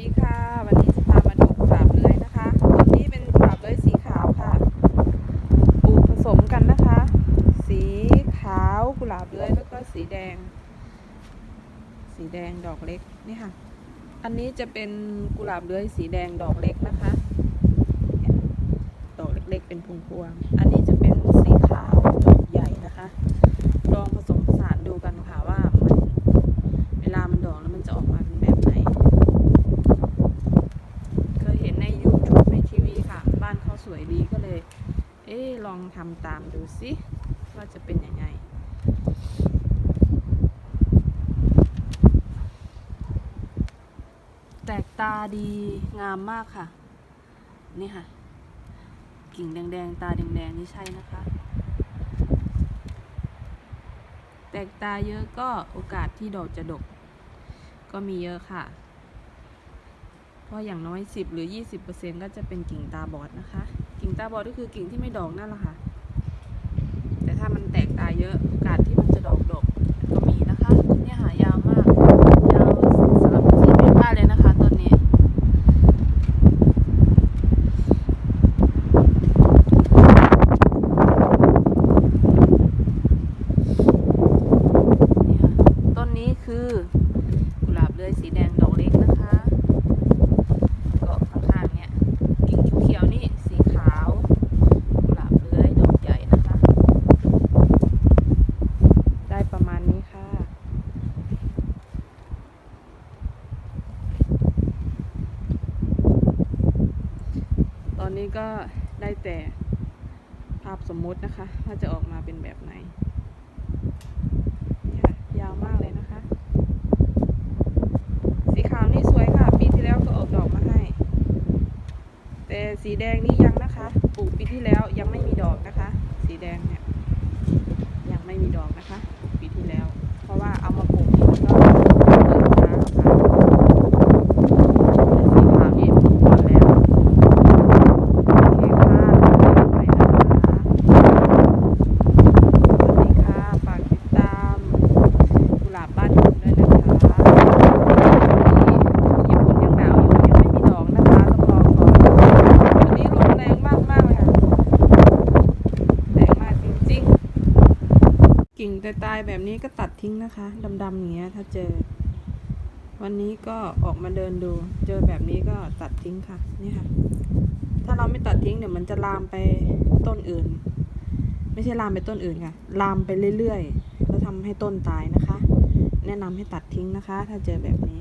ดีค่ะ วันนี้จะพามาดูกราบเลื้อยนะคะต้นนี้เป็นกราบเลื้อยสีขาวค่ะปลูกผสมกันนะคะ สีขาวกุหลาบเลื้อยแล้วก็สีแดง สีแดงดอกเล็กนี่ค่ะ อันนี้จะเป็นกุหลาบเลื้อยสีแดงดอกเล็กนะคะดอกเล็กๆเป็นพวงๆอันนี้จะเป็นสีขาวดอกใหญ่นะคะ ลองผสมผสานดูกันค่ะว่ามันเวลามันดอกแล้วมันจะออกมาเป็นแบบไหน เคยเห็นใน YouTube ในทีวีค่ะ บ้านเขาสวยดีก็เลย เอ๊ะ ลองทำตามดูสิว่าจะเป็นยังไงแตกตาดีงามมากค่ะ นี่ค่ะ กิ่งแดงๆ ตาแดงๆ นี่ใช่นะคะ แตกตาเยอะก็โอกาสที่ดอกจะดก ก็มีเยอะค่ะ เพราะอย่างน้อย 10 หรือ 20%ก็จะเป็นกิ่งตาบอดนะคะ กิ่งตาบอดก็คือกิ่งที่ไม่ดอกนั่นแหละค่ะ แต่ถ้ามันแตกตาเยอะโอกาสที่มันจะดอกดกก็มีนะคะ เนี่ยค่ะยาวมาก ยาวสามสี่เมตรได้เลยนะคะต้นนี้ นี่ค่ะต้นนี้คือกุหลาบเลื้อยสีแดงดอกเล็กนะคะก็ข้างๆเนี่ยกิ่งเขียวๆนี่สีขาวกุหลาบเลื้อยดอกใหญ่นะคะ ได้ประมาณนี้ค่ะ ตอ นี้ก็ได้แต่ภาพสมมุตินะคะ ว่าจะออกมาเป็นแบบไหนค่ะยาวมากเลยนะคะ สีขาวนี่สวยค่ะ ปีที่แล้วก็ออกดอกมาให้ แต่สีแดงนี่ยังนะคะปลูกปีที่แล้วยังไม่มีดอกนะคะ สีแดงเนี่ยยังไม่มีดอกนะคะปลูกปีที่แล้ว เพราะว่าเอามาปลูกนี่มันก็เกิดช้าค่ะแต่สีขาวนี่ปลูกหมดแล้วโอเคค่ะไปนะคะ สวัสดีค่ะ ฝากติดตามกุหลาบบ้านผมด้วยนะคะนี่ญี่ปุ่นยังหนาวอยู่ยังไม่มีดอกนะคะต้องรอก่อนวันนี้ลมแรงมากมากๆเลยค่ะแรงมากจริงๆ กิ่งตายๆแบบนี้ก็ตัดทิ้งนะคะดำๆอย่างเงี้ยถ้าเจอ วันนี้ก็ออกมาเดินดู เจอแบบนี้ก็ตัดทิ้งค่ะนี่ค่ะ ถ้าเราไม่ตัดทิ้งเดี๋ยวมันจะลามไปต้นอื่น ไม่ใช่ลามไปต้นอื่นค่ะ ลามไปเรื่อยๆแล้วทำให้ต้นตายนะคะ แนะนำให้ตัดทิ้งนะคะ ถ้าเจอแบบนี้